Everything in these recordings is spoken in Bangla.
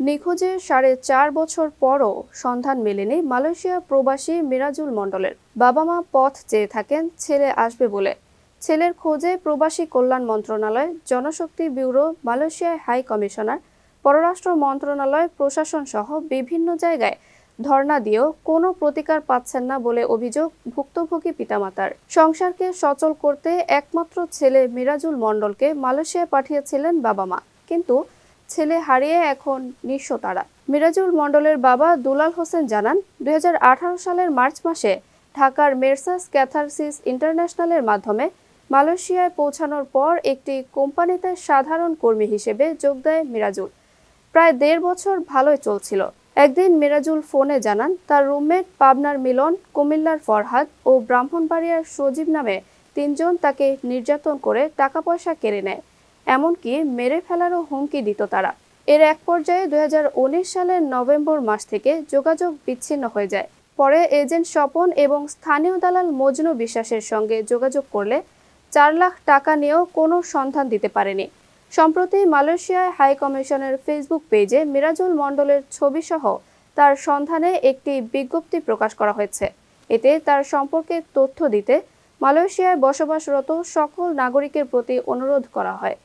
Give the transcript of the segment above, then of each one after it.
নিখোঁজের সাড়ে চার বছর পরও সন্ধান মেলেনি মালয়েশিয়া প্রবাসী মিরাজুল মণ্ডলের। বাবা মা পথ চেয়ে থাকেন, ছেলে আসবে বলে। ছেলের খোঁজে প্রবাসী কল্যাণ মন্ত্রণালয়, জনশক্তি ব্যুরো মালয়েশিয়ায় হাই কমিশনার, পররাষ্ট্র মন্ত্রণালয়, প্রশাসন সহ বিভিন্ন জায়গায় ধর্ণা দিয়েও কোনো প্রতিকার পাচ্ছেন না বলে অভিযোগ ভুক্তভোগী পিতামাতার। সংসারকে সচল করতে একমাত্র ছেলে মিরাজুল মণ্ডলকে মালয়েশিয়ায় পাঠিয়েছিলেন বাবা মা কিন্তু ছেলে হারিয়ে এখন নিঃস্ব তারা। মিরাজুল মণ্ডলের বাবা দুলাল হোসেন জানান দু হাজার আঠারো সালের মার্চ মাসে ঢাকার মেরসাস ক্যাথারসিস ইন্টারন্যাশনালের মাধ্যমে মালয়েশিয়ায় পৌঁছানোর পর একটি কোম্পানিতে সাধারণ কর্মী হিসেবে যোগ দেয় মিরাজুল। প্রায় দেড় বছর ভালোই চলছিল। একদিন মিরাজুল ফোনে জানান, তার রুমমেট পাবনার মিলন, কুমিল্লার ফরহাদ ও ব্রাহ্মণবাড়িয়ার সজীব নামে তিনজন তাকে নির্যাতন করে টাকা পয়সা কেড়ে নেয়। এমনকি মেরে ফেলারও হুমকি দিত তারা। এর এক পর্যায়ে দুই হাজার উনিশ সালের নভেম্বর মাস থেকে যোগাযোগ বিচ্ছিন্ন হয়ে যায়। পরে এজেন্ট স্বপন এবং স্থানীয় দালাল মজনু বিশ্বাসের সঙ্গে যোগাযোগ করলে চার লাখ টাকা নিয়েও কোনো সন্ধান দিতে পারেনি। সম্প্রতি মালয়েশিয়ায় হাই কমিশনের ফেসবুক পেজে মিরাজুল মণ্ডলের ছবিসহ তার সন্ধানে একটি বিজ্ঞপ্তি প্রকাশ করা হয়েছে। এতে তার সম্পর্কে তথ্য দিতে মালয়েশিয়ায় বসবাসরত সকল নাগরিকের প্রতি অনুরোধ করা হয়।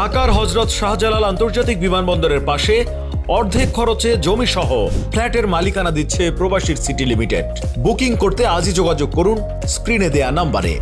ঢাকার হজরত শাহজালাল আন্তর্জাতিক বিমানবন্দরের পাশে অর্ধেক খরচে জমি সহ ফ্ল্যাটের মালিকানা দিচ্ছে প্রবাসীর সিটি লিমিটেড। বুকিং করতে আজই যোগাযোগ করুন, স্ক্রিনে দেয়া নাম্বারে।